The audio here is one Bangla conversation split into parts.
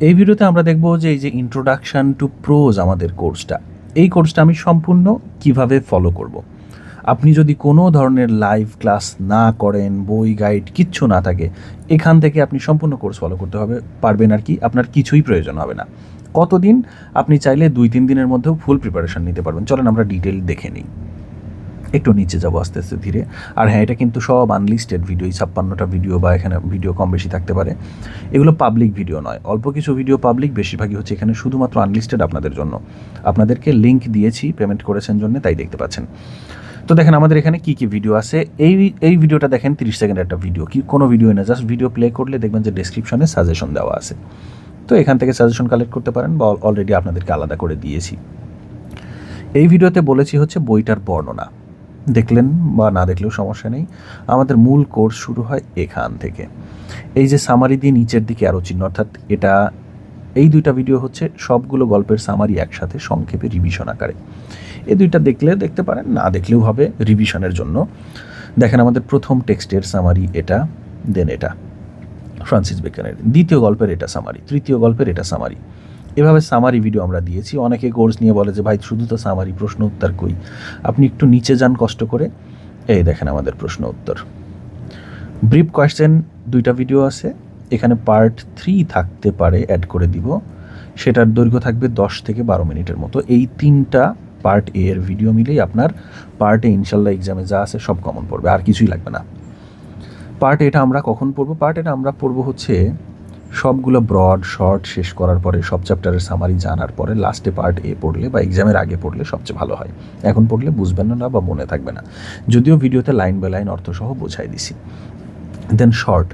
এই ভিডিওতে আমরা দেখব যে এই যে ইন্ট্রোডাকশন টু প্রোজ আমাদের কোর্সটা এই কোর্সটা আমি সম্পূর্ণ কীভাবে ফলো করব। আপনি যদি কোনো ধরনের লাইভ ক্লাস না করেন, বই গাইড কিচ্ছু না থাকে, এখান থেকে আপনি সম্পূর্ণ কোর্স ফলো করতে হবে, পারবেন আর কি, আপনার কিছুই প্রয়োজন হবে না। কতদিন? আপনি চাইলে দুই তিন দিনের মধ্যেও ফুল প্রিপারেশন নিতে পারবেন। চলেন আমরা ডিটেল দেখে নিই। একটু নিচে যাব আস্তে আস্তে ধীরে। আর হ্যাঁ এটা কিন্তু সব আনলিস্টেড ভিডিও ছাপ্পান্নটা ভিডিও বা এখানে ভিডিও কম বেশি থাকতে পারে। এগুলো পাবলিক ভিডিও নয়। অল্প কিছু ভিডিও পাবলিক বেশিরভাগই হচ্ছে এখানে শুধুমাত্র আনলিস্টেড আপনাদের জন্য। আপনাদেরকে লিঙ্ক দিয়েছি পেমেন্ট করেছেন জন্য, তাই দেখতে পাচ্ছেন। তো দেখেন, আমাদের এখানে কি কি ভিডিও আছে? এই এই ভিডিওটা দেখেন, তিরিশ সেকেন্ডের একটা ভিডিও কি, কোনো ভিডিও না জাস্ট ভিডিও প্লে করলে দেখবেন যে ডেসক্রিপশনে সাজেশন দেওয়া আছে। তো এখান থেকে সাজেশন কালেক্ট করতে পারেন বা অলরেডি আপনাদেরকে আলাদা করে দিয়েছি। এই ভিডিওতে বলেছি হচ্ছে বইটার বর্ণনা। দেখলেন বা না দেখলেও সমস্যা নেই। আমাদের মূল কোর্স শুরু হয় এখান থেকে। এই যে সামারি দিয়ে নিচের দিকে আরও চিহ্ন, অর্থাৎ এটা, এই দুইটা ভিডিও হচ্ছে সবগুলো গল্পের সামারি একসাথে সংক্ষেপে রিভিশন আকারে। এই দুইটা দেখলে দেখতে পারেন, না দেখলেও হবে রিভিশনের জন্য। দেখেন আমাদের প্রথম টেক্সটের সামারি এটা দেন এটা। ফ্রান্সিস বেকানের দ্বিতীয় গল্পের এটা সামারি তৃতীয় গল্পের এটা সামারি এভাবে সামারি ভিডিও আমরা দিয়েছি। অনেকে কোর্স নিয়ে বলে যে, ভাই, শুধু তো সামারি প্রশ্ন উত্তর কই? আপনি একটু নিচে যান কষ্ট করে। এই দেখেন আমাদের প্রশ্ন উত্তর। ব্রিফ কোয়েশ্চেন দুইটা ভিডিও আছে। এখানে পার্ট থ্রি থাকতে পারে অ্যাড করে দিব। সেটার দৈর্ঘ্য থাকবে দশ থেকে বারো মিনিটের মতো। এই তিনটা পার্ট এ এর ভিডিও মিলেই আপনার পার্ট এ ইনশাল্লাহ এক্সামে যা আছে সব কমন পড়বে, আর কিছুই লাগবে না। পার্ট এটা আমরা কখন পড়ব? পার্ট এটা আমরা পড়ব হচ্ছে সবগুলো ব্রড শর্ট শেষ করার পরে সব চ্যাপ্টারের সামারি জানার পরে লাস্টে পার্ট এ পড়লে বা এক্সামের আগে পড়লে সবচেয়ে ভালো হয়। এখন পড়লে বুঝবেন না বা মনে থাকবে না। যদিও ভিডিওতে লাইন বাই লাইন অর্থসহ বোঝাই দিছি। দেন শর্ট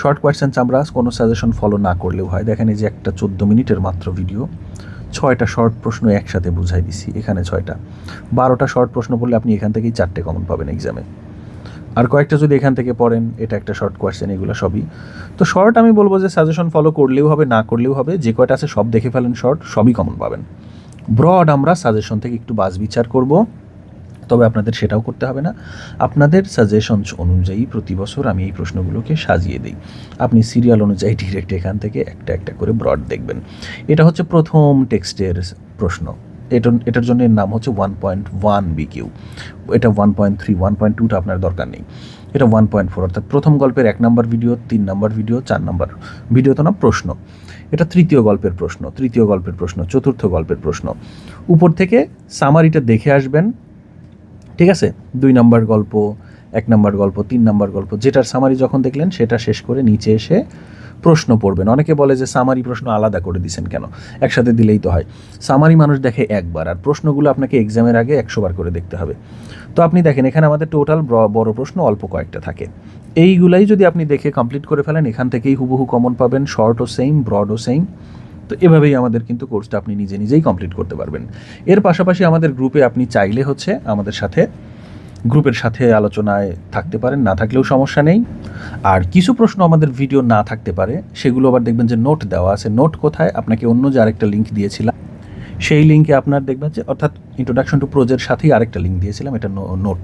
শর্ট কোয়েশ্চেন্স আমরা কোনো সাজেশন ফলো না করলেও হয়। দেখেন এই যে একটা চোদ্দ মিনিটের মাত্র ভিডিও ছয়টা শর্ট প্রশ্ন একসাথে বুঝাই দিছি। এখানে ছয়টা। বারোটা শর্ট প্রশ্ন পড়লে আপনি এখান থেকেই চারটে কমন পাবেন এক্সামে আর কয়েকটা যদি এখান থেকে পড়েন, এটা একটা শর্ট কোয়েশ্চেন এগুলো সবই। তো শর্ট আমি বলব যে সাজেশন ফলো করলেও হবে, না করলেও হবে, যে কয়টা আছে সব দেখে ফেলেন শর্ট সবই কমন পাবেন। ব্রড আমরা সাজেশন থেকে একটু বাস বিচার করব, তবে আপনাদের সেটাও করতে হবে না। আপনাদের সাজেশনস অনুযায়ী প্রতি বছর আমি এই প্রশ্নগুলোকে সাজিয়ে দিই। আপনি সিরিয়াল অনুযায়ী ডিরেক্ট এখান থেকে একটা একটা করে ব্রড দেখবেন। এটা হচ্ছে প্রথম টেক্সটের প্রশ্ন। এটা এটার জন্য এর নাম হচ্ছে ওয়ান পয়েন্ট ওয়ান বিকিউ এটা one point three one point টুটা আপনার দরকার নেই। এটা ওয়ান পয়েন্ট ফোর অর্থাৎ প্রথম গল্পের এক নম্বর ভিডিও তিন নম্বর ভিডিও চার নম্বর ভিডিও তো না প্রশ্ন। এটা তৃতীয় গল্পের প্রশ্ন, তৃতীয় গল্পের প্রশ্ন, চতুর্থ গল্পের প্রশ্ন। উপর থেকে সামারিটা দেখে আসবেন, ঠিক আছে? দুই নম্বর গল্প, এক নম্বর গল্প, তিন নম্বর গল্প, যেটার সামারি যখন দেখলেন, সেটা শেষ করে নিচে এসে প্রশ্ন পড়বেন। অনেকে বলে যে সামারি প্রশ্ন আলাদা করে দিছেন কেন? একসাথে দিলেই তো হয়। সামারি মানুষ দেখে একবার, আর প্রশ্নগুলো আপনাকে এক্সামের আগে একশো বার করে দেখতে হবে। তো আপনি দেখেন, এখানে আমাদের টোটাল বড় প্রশ্ন অল্প কয়েকটা থাকে। এইগুলাই যদি আপনি দেখে কমপ্লিট করে ফেলেন, এখান থেকেই হুবহু কমন পাবেন শর্টও সেম ব্রডও সেম তো এভাবেই আমাদের কিন্তু কোর্সটা আপনি নিজে নিজেই কমপ্লিট করতে পারবেন। এর পাশাপাশি আমাদের গ্রুপে আপনি চাইলে হচ্ছে আমাদের সাথে গ্রুপের সাথে আলোচনায় থাকতে পারেন, না থাকলেও সমস্যা নেই। আর কিছু প্রশ্ন আমাদের ভিডিও না থাকতে পারে, সেগুলো আবার দেখবেন যে নোট দেওয়া আছে। নোট কোথায়? আপনাকে অন্য যে আরেকটা লিঙ্ক দিয়েছিলাম, সেই লিঙ্কে আপনার দেখবেন যে, অর্থাৎ ইন্ট্রোডাকশন টু প্রোজের সাথেই আরেকটা লিঙ্ক দিয়েছিলাম, এটা নোট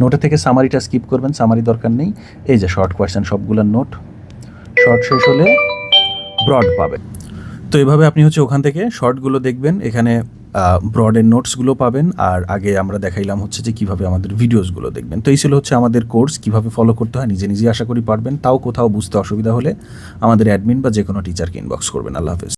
নোটে থেকে সামারিটা স্কিপ করবেন সামারি দরকার নেই। এই যে শর্ট কোয়েশ্চেন সবগুলোর নোট শর্ট শেষ হলে ব্রড পাবেন। তো এভাবে আপনি হচ্ছে ওখান থেকে শর্টগুলো দেখবেন, এখানে ব্রডের নোটসগুলো পাবেন। আর আগে আমরা দেখাইলাম হচ্ছে যে কীভাবে আমাদের ভিডিওসগুলো দেখবেন। তো এই ছিল হচ্ছে আমাদের কোর্স কীভাবে ফলো করতে হয়, নিজে নিজেই আশা করি পারবেন। তাও কোথাও বুঝতে অসুবিধা হলে আমাদের অ্যাডমিন বা যে কোনো টিচারকে ইনবক্স করবেন। আল্লাহ হাফেজ।